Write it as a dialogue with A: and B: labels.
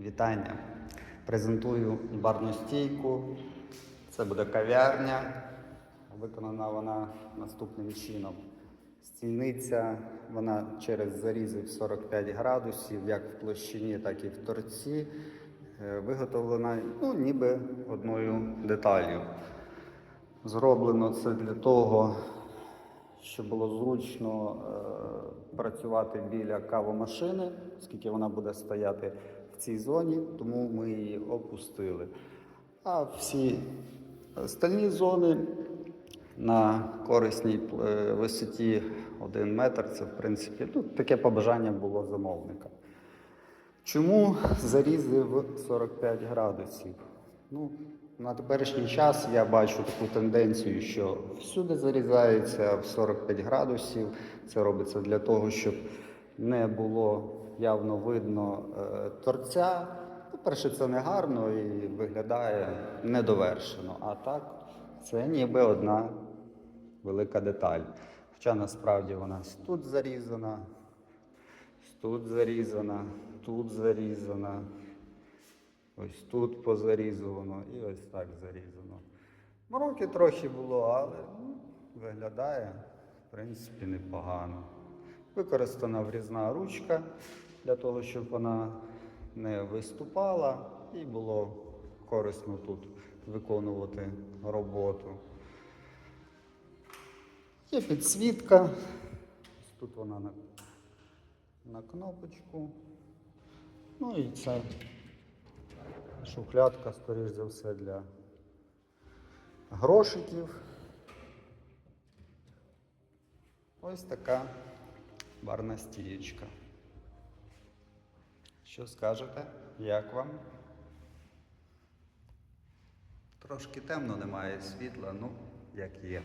A: Вітання. Презентую барну стійку. Це буде кав'ярня. Виконана вона наступним чином. Стільниця, вона через зарізи в 45 градусів, як в площині, так і в торці. Е, Виготовлена ну, ніби одною деталлю. Зроблено це для того, щоб було зручно е, працювати біля кавомашини, оскільки вона буде стояти цій зоні, тому ми її опустили. А всі остальні зони на корисній е, висоті 1 метр це, в принципі, ну, таке побажання було замовника. Чому зарізи в 45 градусів? Ну, на теперішній час я бачу таку тенденцію, що всюди зарізається в 45 градусів. Це робиться для того, щоб не було явно видно е, торця. По-перше, це не гарно і виглядає недовершено. А так, це ніби одна велика деталь. Хоча насправді вона тут зарізана, тут зарізана, тут зарізана. Ось тут позарізано і ось так зарізано. Мороки трохи було, але ну, виглядає, в принципі, непогано. Використана врізна ручка для того, щоб вона не виступала і було корисно тут виконувати роботу. Є підсвітка. Тут вона на, на кнопочку. Ну і це шухлядка, скоріш за все, для грошиків. Ось така барна стієчка. Що скажете? Як вам? Трошки темно, немає світла, ну, як є.